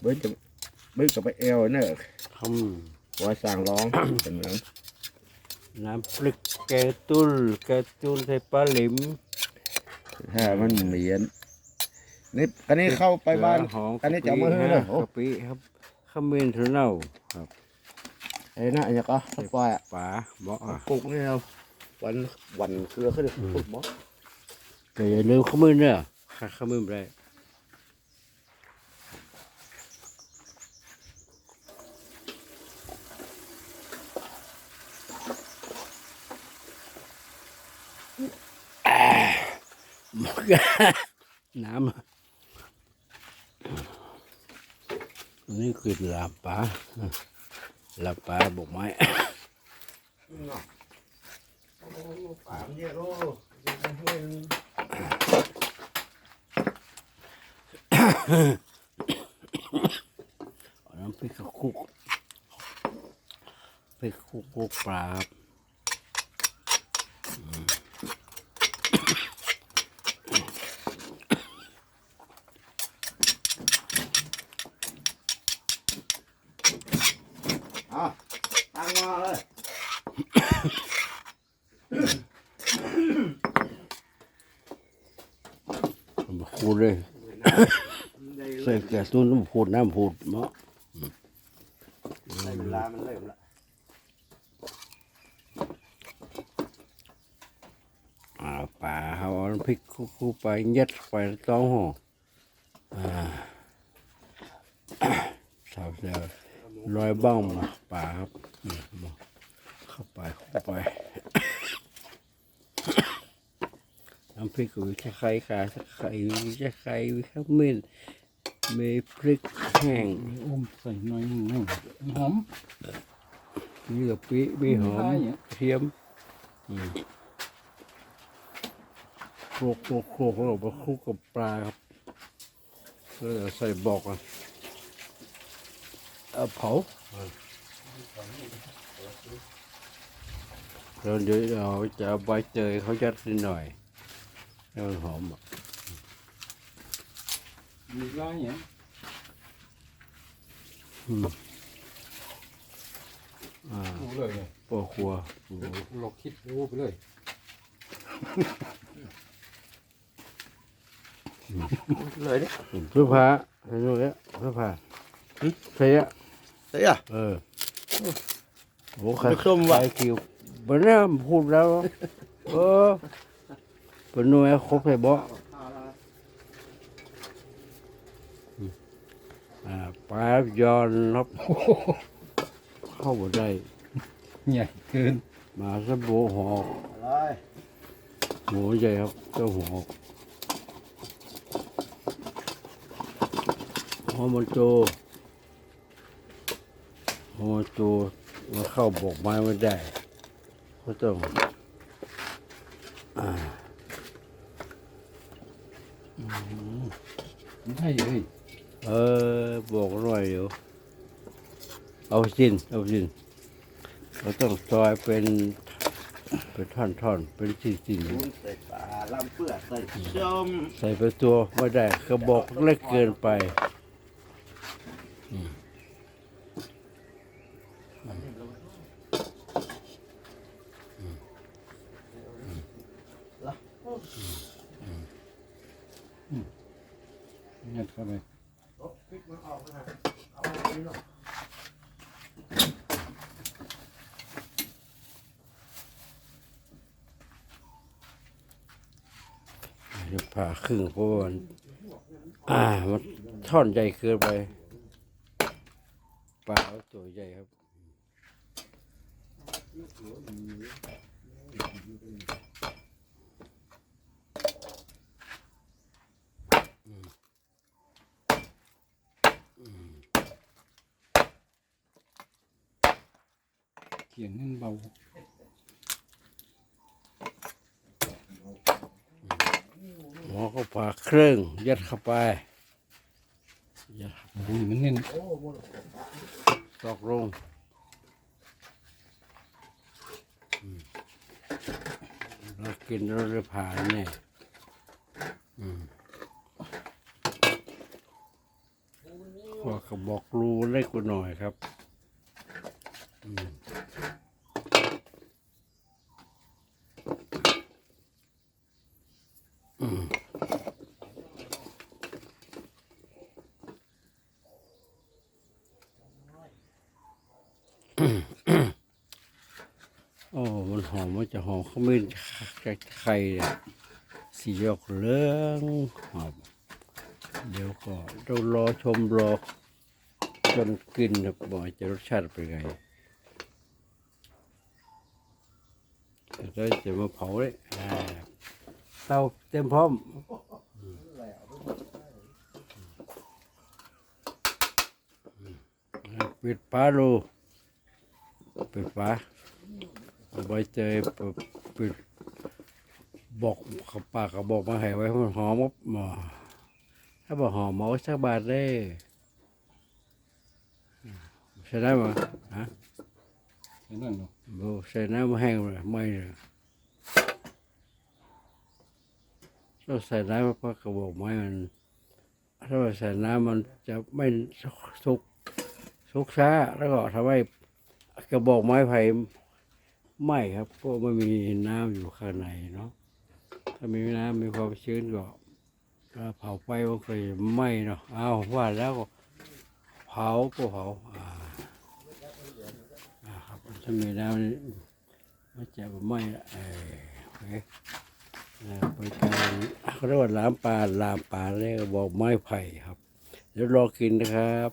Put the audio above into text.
เบิ้ลจะเบิ้ลกับไปเอวเนอะทว่าสั่งร้อง เป็นเหมือนำน้ำพริกแกงตุ้นแกงตุ้นใส่ปลาหลิมถ้ามันเหมียนนี่อันนี้เข้าไปบ้านหอมอันนี้จะเอามาให้กะนะปิกะปิครับขมิ้นถั่วเน่าครับไอ้น่ะอันนี้ก็สปอยอะปลาบอกอะปลูกนี่เราวันวันเครือขึ้นปลูกหมดแต่อย่าลืมขมิ้นเด้อขาดขมิ้นไป น้ำนี่คือลาบปลาลาบปลาบกไม้ปาเยอะโลน้ำพริกคุกพริกคุกปลาครับ อะตั้งมาเลย มาคูดเลยใส่แกะตุ้นน้ำพูดน้ำพูดเนาะได้เวลามันเริ่มละอ่าปลาเขาเอาน้ำพริกคุกคุกไปยัดไปต้องห่ออ่าสาวเสือลอยบ้องมาปลาครับอืมมาเข้าไปเข้าไป น้ำพริกก็วิไข่ขาสักไข่วิไข่วิขมิ้นมีพริกแห้งมีอุ้มใส่หน่อยหนึ่งหอมมีกะปิมีหอมได้เนี่ยกระเทียมอืมโครกโครกโครกแล้วเอามาคลุกกับปลาครับแล้วเดี๋ยวใส่บอกอะเอาเผาแล้วเดี๋ยวเราจะเอาใบเตยเขายัดนิดหน่อย ให้มันหอมอะมีไรเนี่ยอืมอ่ารู้เลยเนี่ยปอครัวลอกคิดรู้ไปเลยเลยดิเพื่อพาให้ดูเนี่ยเพื่อพาใช่อะเฮ้ยอะ เออโอ้ใครไปส้มว่ะ ใครคิวบนนี้พูดแล้ว เออเป็นหน่วยครบเลยบ่อ่าปลาย้อนครับเข้าบ่ได้ใหญ่เกินมาสะโบหอกอะไรหมูใหญ่ครับเจ้าหอกหอมันโจหอมันโจมาเข้าบอกไม้ไม่ได้ก็ต้องอ่า ไม่ใช่เลยเออบอกหน่อยอยู่เอาสินเอาสินเราต้องซอยเป็นเป็นท่อนๆเป็นสิ่นๆวุ้นใส่ปลาลำเปื่อใส่ส้มใส่ไปตัวไม่ได้กระบอกเล็กเกินไปอืม ยัดเข้าไปพริกมันออกนะเอาไปหน่อยเดี๋ยวผ่าครึ่งเพราะว่ามันอ่า มันท่อนใหญ่เกินไปปลาตัวใหญ่ครับ เขียนนั่นเบาหมอก็ผ่าเครื่องยัดเข้าไปยัดบุยมันเน้นตอกลงอืมเรากินเราจะผ่าแน่อืมขวากระบอกรูเล็กกว่าหน่อยครับ อืม โอ้มันหอมมันจะหอมขมิ้นไข่เนี่สีออกเหลืองหอมเดี๋ยวก็ต้องรอชมรอจนกินครับบอกจะรสชาติเป็นไงแล้วจะมาเผาเลยเตาเต็มพร้อมปิดฝาดู ปิดฝาเอาใบเตยปิดบอกกับปากกับบอกมาให้ไว้มันหอมหมอถ้าบอกหอมเอสักบาทได้ใช่ได้ไหมฮะไอ้นั่นเนาะโอ้ใส่น้ำแห้งเลยไม่เลยถ้าใส่น้ำเพราะกระบอกไม้มันถ้าว่าใส่น้ำมันจะไม่สุกสุกช้าแล้วก็ทำให้ กระบอกไม้ไผ่ไหม้ครับเพราะมันมีน้ำอยู่ข้างในเนาะถ้ามีน้ำมีความชื้นก็ถ้าเผาไฟมันก็จะไหม้เนาะเอาว่าแล้วก็เผาก็เผาอ่าครับถ้ามีแล้วนี่มันจะไหม้ละเออโอเคอ่าเป็นการเขาเรียกว่าลามปลาลามปลาเรียกบอกไม้ไผ่ครับเดี๋ยวรอกินนะครับ